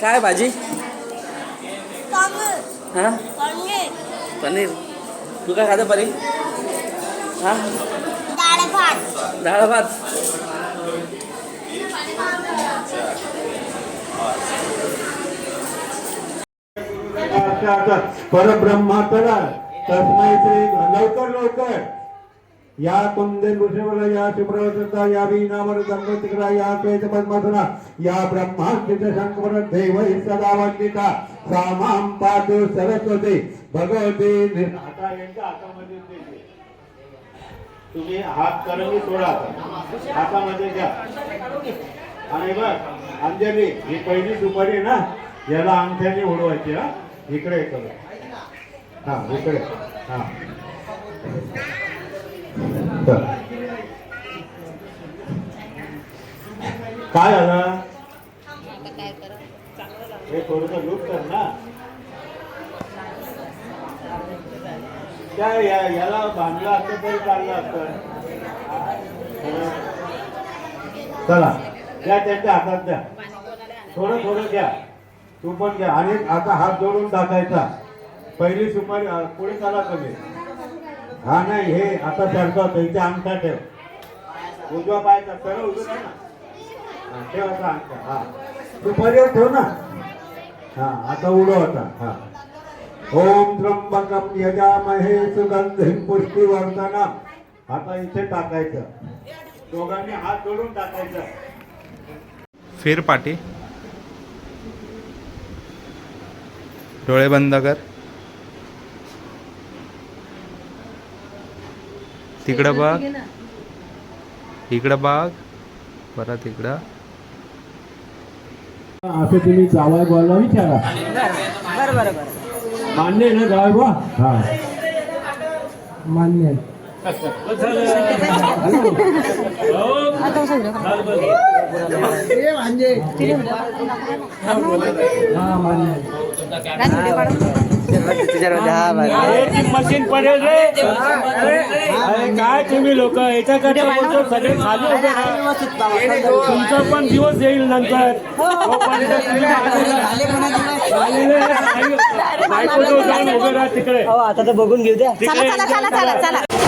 काय भाजी? हा? पनीर. पनीर. तू काय खातं पनीर हा? डाळ भात. डाळ भात. परब्रह्माकडा तस्मै श्री या कुंदे ऋषीवर या शुभ्रवता या वीणावर दंडतिकरा या श्वेत पद्मासना या ब्रह्मांकित शंकर देव सदा वंदिता. सामाम पातु सरस्वती भगवती आता यांच्या हातामध्ये तुम्ही हात करंगी सोडा. आता. हातामध्ये घ्या आणि बघ अंजली ही पहिली सुपारी आहे ना याला अंगठ्याने उडवायची हा. इकडे करू. हा इकडे. हा. चल. काय झालं हे थोडस लूट कर ना. त्या या- याला बांधलं असतं तरी चाललं असतं. चला द्या त्यांच्या हातात द्या. थोडं थोडं द्या तू पण घ्या. आणि आता हात जोडून टाकायचा पहिली सुपारी पुढे चला कमी हा नाही हे आता सरकवत इथे अंगठा ठेव. उजवा पायचा सरळ उजवा ठेव ना. ठेव आता अंगठा. हा. सुपारीवर ठेव ना. हा आता उडो आता हा. ओम त्र्यंबकम यजामहे सुगंधिम पुष्टिवर्धनम. आता इथे टाकायचं. दोघांनी हात जोडून टाकायचं. फेरपाटी डोळे बंद कर. तिकडं बघ. इकडं बघ. परत इकडं. असं तुम्ही जावाय बोलला विचारा. बरं बरं बरं मान्य आहे ना जावाय बा हा. हा मान्य आहे. मशीन पडेल रे अरे काय तुम्ही लोक याच्याकडे बोलतो सगळे खाली राहा. तुमचा पण दिवस येईल नंतर तिकडे आता तर बघून घेऊ द्या तिकडे चला चला चला चला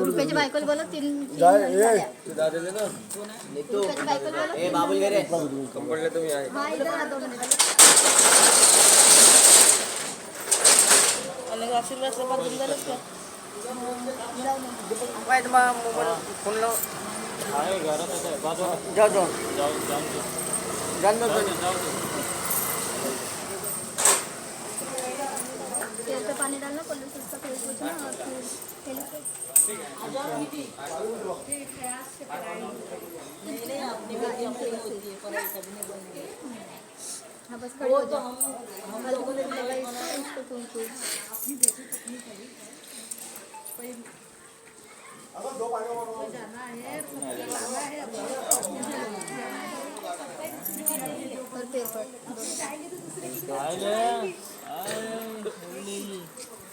रुपयाच्या बायकोला बोलव तीन तीन महिने झाले. रुपयाच्या बायकोला बोलव. हा, इथं राहतो म्हणे. पाहिजे मा मोबाईल फोन लाव जाऊ जाऊ जाऊन जाऊ तेल उसका फेस पोछना और फिर तेल पे हाँ. बस खड़ी हो जाओ हल्दी को लगा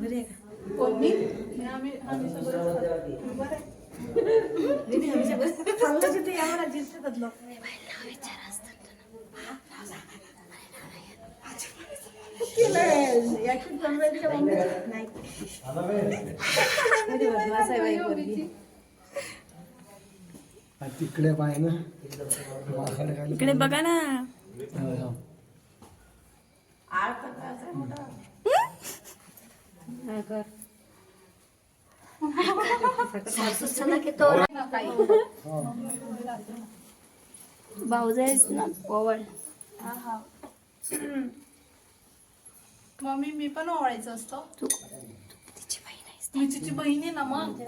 घरी आहे का? तिकडे पाय ना. इकडे बघा ना. भाऊजाईच ना ओवळ मम्मी मी पण ओवाळायचं असतं. मी तिची बहीण आहे ना मग.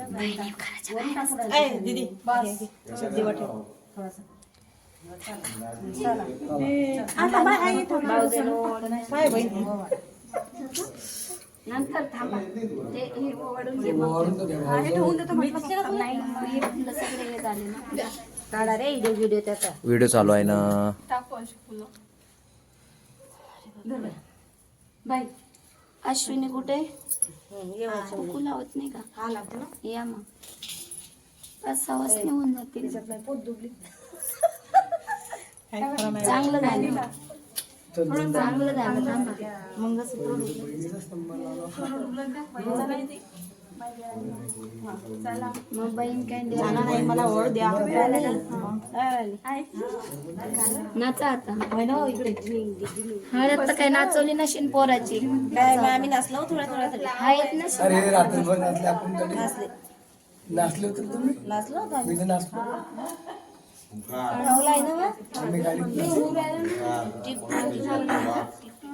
नंतर थांबा ते हे ओवाळून घे मग. हा, हे ठेवून देतो म्हटलं. नाही मग हे सगळे हे झाले ना. काढा रे व्हिडिओ व्हिडिओ त्याचा. व्हिडिओ चालू आहे ना. टाकू अशी फुलं. बाई अश्विनी कुठे? कुकू लावत नाही का? या मग. पाच सहा वाजता निघून जातील चांगलं झालं. चांगलं झालं थांबा. मग बहीण काय मला ओढ द्या. नाचा आता. हळद तर काय नाचवली नशीन पोराची. काय आम्ही नसलो थोड्या थोड्या हळद नसेल अरे रात्रभर नाचले आपण तरी नाचले. होते ना तुम्ही? नाचलो मी तर नाचलो. आम्ही गाडी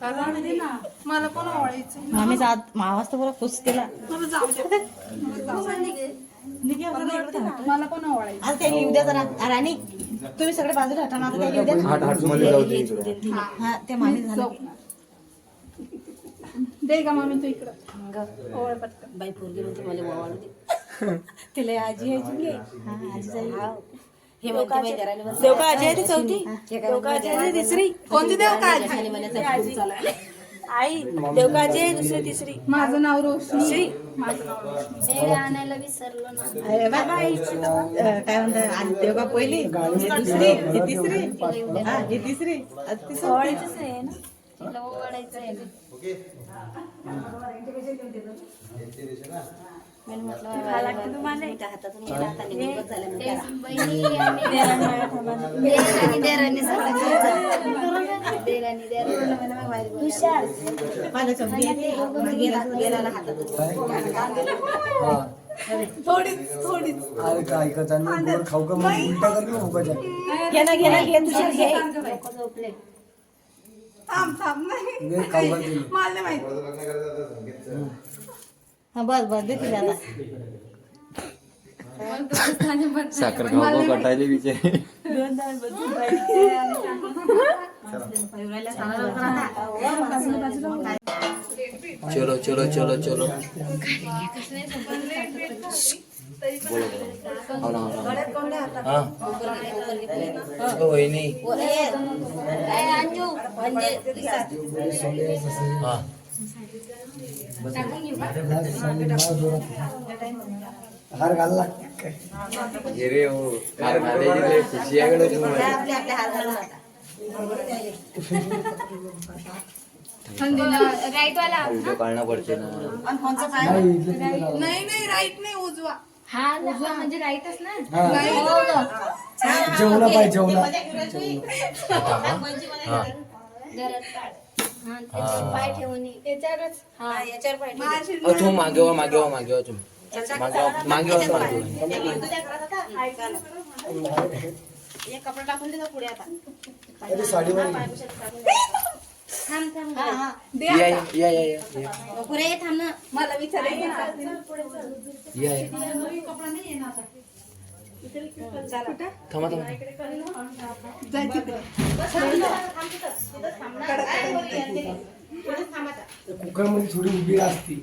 ओवाळायचं मला पण ओवाळायचं आम्ही जात मावाज तर पुरा खुश केला. मला जाऊ दे. मला पण ओवाळायचं आज काही उद्या जरा राणी तुम्ही सगळे बाजूला हटा ना आता काही उद्या हाट हाटमध्ये जाऊ दे इकडं. हा ते मामी झालं. दे का मम्मी तू इकडं. ओवाळ पटकन. बाई पोरगी म्हणते मला दे. तिला आजी हा आजी जाईल. हे देवका आजी. आहे ती चौथी? देवका आजी आहे ती तिसरी? कोणती देव काय खाली म्हणायचं आई देवका आजी आहे दुसरी तिसरी? माझं नाव रोशनी. माझं नाव रोशनी. आणायला विसरलो ना. अरे बाबा अं, काय म्हणतात? आजी देवका पहिली ही दुसरी ही तिसरी? हा ही तिसरी. आज ती ओवाळायचंच आहे ना? तिला ओवाळायचं आहे मग मग थोडीच थोडीच अरे काय ऐकत आणि गोड खाऊ का मग उलटा कर ना भुकाच्या घे ना घे ना घे तुझ्या घे थांब थांब नाही मी खाऊ घालते मला नाही माहिती हा बस बस दे तिला आता साखर खाऊ कटायले विचार चलो चलो चलो चलो बोलो हार घालला रे हो. हार घालायची खुशी आहे राईट वाला पडते ना नाही नाही राईट नाही उजवा हा. उजवा म्हणजे राईटच ना जेवला पाहिजे जेवला हा हा. पाय ठेवून ये. त्याच्यावरच हा. याच्यावर पाय ठेव. माझी अ, तुम्ही मागे वा मागे वा मागे वा तुम्ही. मागे वा मागे वा मागे वा. एक कपडा टाकून देतो पुढे आता. अरे साडीवर थांब थांब. हा हा. या या या या या. मग पुढे ये थांब ना. मला विचारायचं या या. थांबा थांबा. कुकरमध्ये थोडी उभी असती